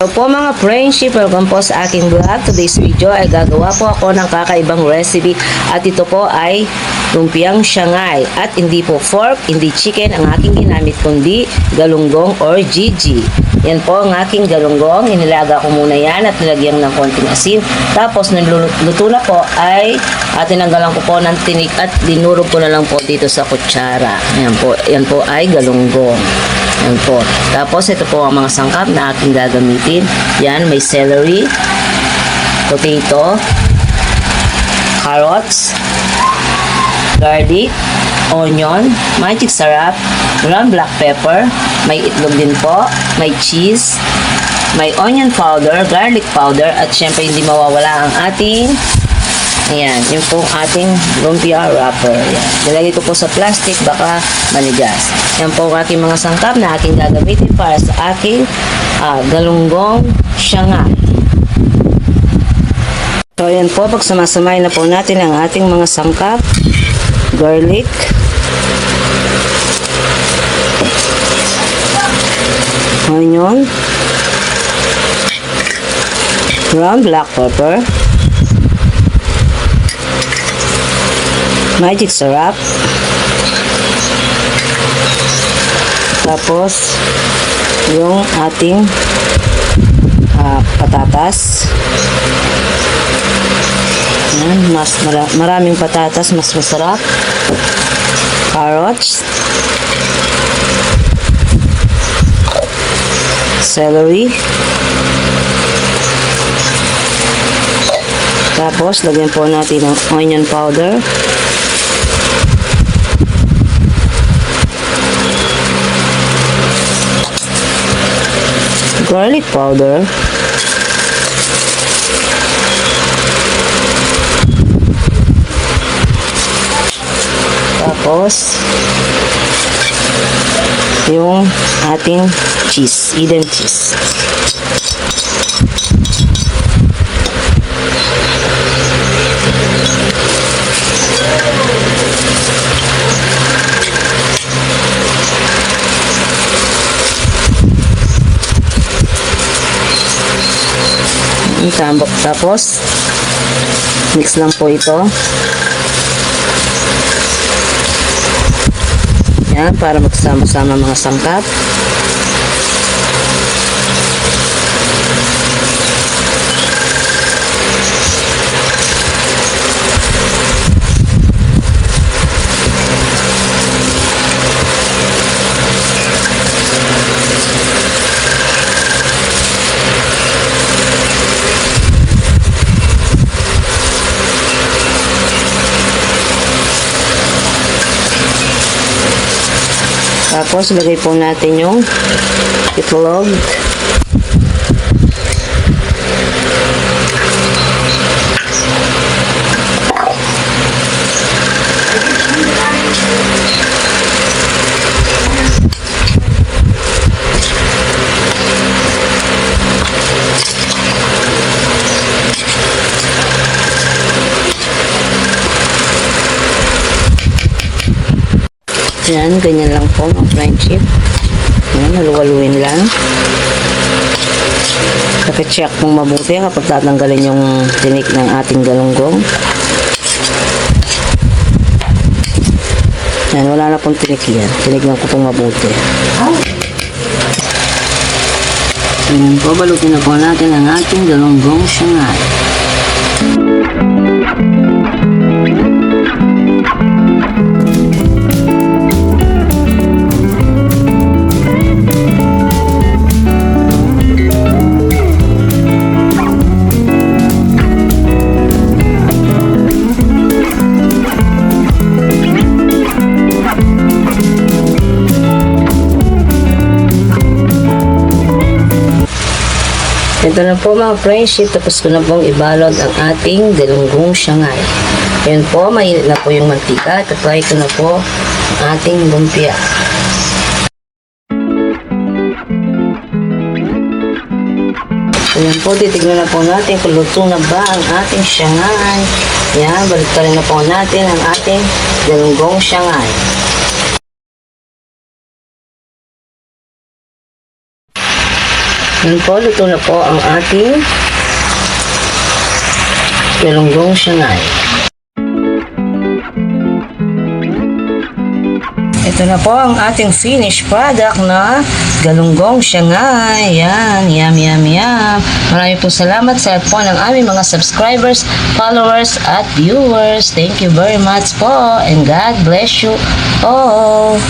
Hello po mga friendship, welcome po sa aking vlog. Today's video ay gagawa po ako ng kakaibang recipe at ito po ay lumpiang Shanghai at hindi po pork, hindi chicken ang aking ginamit kundi galunggong or Gigi. Yan po ang aking galunggong, inilaga ko muna yan at nilagyan ng konting asin. Tapos nang luto na po ay at tinanggalan ko po ng tinik at dinurog ko na lang po dito sa kutsara. Yan po, yan po ay galunggong. Yan po. Tapos ito po ang mga sangkap na aking gagamitin. Yan, may celery, potato, carrots, garlic, onion, magic sarap, ground black pepper, may itlog din po, may cheese, may onion powder, garlic powder, at syempre hindi mawawala ang ating Ayan, yung pong ating lumpia wrapper. Ayan. Nilagay ko po sa plastic, baka manigas. Yan po ang aking mga sangkap na aking gagamitin para sa aking ah, galunggong shanghai. So, ayan po, pag sumasamay na po natin ang ating mga sangkap, garlic, onion, ground black pepper, magic syrup. Tapos, yung ating ah, patatas. Yan, mas mara- maraming patatas, mas masarap. Carrots. Celery. Tapos, lagyan po natin ng onion powder. Garlic powder, tapos yung ating cheese, Eden cheese. Yung tambok. Tapos, mix lang po ito. Yan, para magsama-sama mga sangkap. Tapos, lagay po natin yung itlog. Yan, ganyan lang po mga friendship. Yan, haluhaluin lang. Pakicheck mong mabuti kapag tatanggalin yung tinik ng ating galunggong. Yan, wala na pong tinik yan. Tinignan ko pong mabuti. Yan po, balutin na po natin ang ating galunggong shanghai. Ito na po mga friendship, tapos ko na pong ibalot ang ating galunggong shanghai. Ayan po, mainit na po yung mantika. Tatry ko na po ang ating lumpia. Ayan po, titignan na po natin kung luto na ba ang ating shanghai. Ayan, balik na po natin ang ating galunggong shanghai. Yan po, luto na po ang ating galunggong siyangay. Ito na po ang ating finished product na galunggong siyangay. Yan, yum, yum, yum. Maraming po salamat sa po ng aming mga subscribers, followers, at viewers. Thank you very much po and God bless you all.